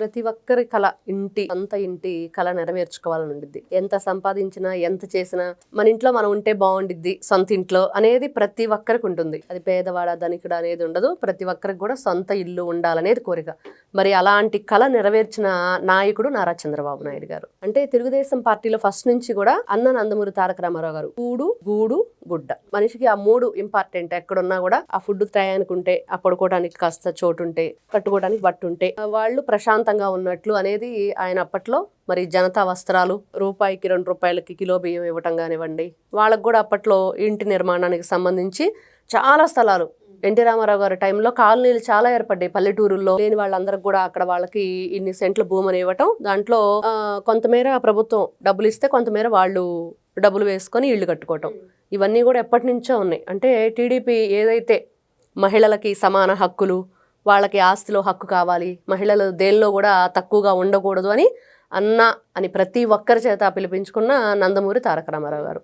ప్రతి ఒక్కరి కళ ఇంటి అంత ఇంటి కళ నెరవేర్చుకోవాలని ఉండిద్ది. ఎంత సంపాదించినా ఎంత చేసినా మన ఇంట్లో మనం ఉంటే బాగుండిద్ది సొంత ఇంట్లో అనేది ప్రతి ఒక్కరికి ఉంటుంది. అది పేదవాడ ధనికుడు అనేది ఉండదు. ప్రతి ఒక్కరికి కూడా సొంత ఇల్లు ఉండాలనేది కోరిక. మరి అలాంటి కళ నెరవేర్చిన నాయకుడు నారా చంద్రబాబు నాయుడు గారు. అంటే తెలుగుదేశం పార్టీలో ఫస్ట్ నుంచి కూడా అన్న నందమూరి తారక రామారావు గారు. కూడు గూడు గుడ్డ. మనిషికి ఆ మూడు ఇంపార్టెంట్ ఎక్కడున్నా కూడా ఆ ఫుడ్ టయానికి ఉంటే ఆ పడుకోవడానికి కాస్త చోటు ఉంటే కట్టుకోవడానికి బట్టు ఉంటే వాళ్ళు ప్రశాంతంగా ఉన్నట్లు అనేది ఆయన అప్పట్లో మరి జనతా వస్త్రాలు రూపాయికి రెండు రూపాయలకి కిలో బియ్యం ఇవ్వటం కానివ్వండి వాళ్ళకు కూడా అప్పట్లో ఇంటి నిర్మాణానికి సంబంధించి చాలా స్థలాలు ఎన్టీ రామారావు గారి టైంలో కాలనీలు చాలా ఏర్పడ్డాయి. పల్లెటూరుల్లో లేని వాళ్ళందరికి కూడా అక్కడ వాళ్ళకి ఇన్ని సెంట్ల భూమిని ఇవ్వటం. దాంట్లో కొంతమేర ప్రభుత్వం డబ్బులు ఇస్తే కొంతమేర వాళ్ళు డబ్బులు వేసుకొని ఇళ్ళు కట్టుకోవటం. ఇవన్నీ కూడా ఎప్పటి నుంచో ఉన్నాయి. అంటే టీడీపీ ఏదైతే మహిళలకి సమాన హక్కులు వాళ్ళకి ఆస్తిలో హక్కు కావాలి మహిళలు దేనిలో కూడా తక్కువగా ఉండకూడదు అని అన్న అని ప్రతి ఒక్కరి చేత పిలిపించుకున్న నందమూరి తారక రామారావు గారు.